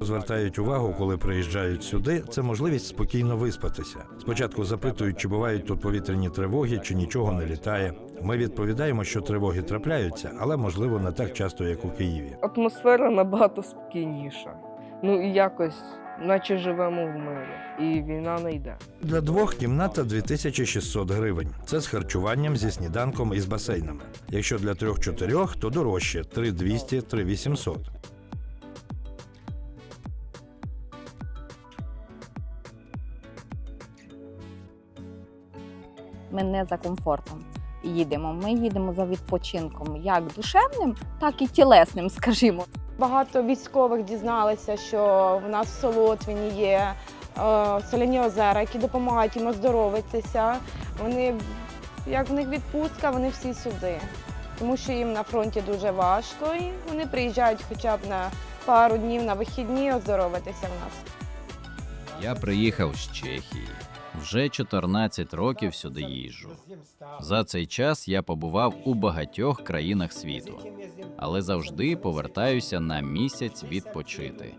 Звертають увагу, коли приїжджають сюди, це можливість спокійно виспатися. Спочатку запитують, чи бувають тут повітряні тривоги, чи нічого не літає. Ми відповідаємо, що тривоги трапляються, але можливо не так часто, як у Києві. Атмосфера набагато спокійніша. Ну і якось, наче живемо в мирі, і війна не йде. Для двох кімната 2600 гривень. Це з харчуванням, зі сніданком і з басейнами. Якщо для трьох-чотирьох, то дорожче 3200 Ми не за комфортом їдемо. Ми їдемо за відпочинком як душевним, так і тілесним, скажімо. Багато військових дізналися, що в нас в Солотвіні є е, соляні озера, які допомагають їм оздоровитися. Вони, як в них відпустка, вони всі сюди. Тому що їм на фронті дуже важко, і вони приїжджають хоча б на пару днів на вихідні оздоровитися в нас. Я приїхав з Чехії. Вже 14 років сюди їжджу. За цей час я побував у багатьох країнах світу, але завжди повертаюся на місяць відпочити.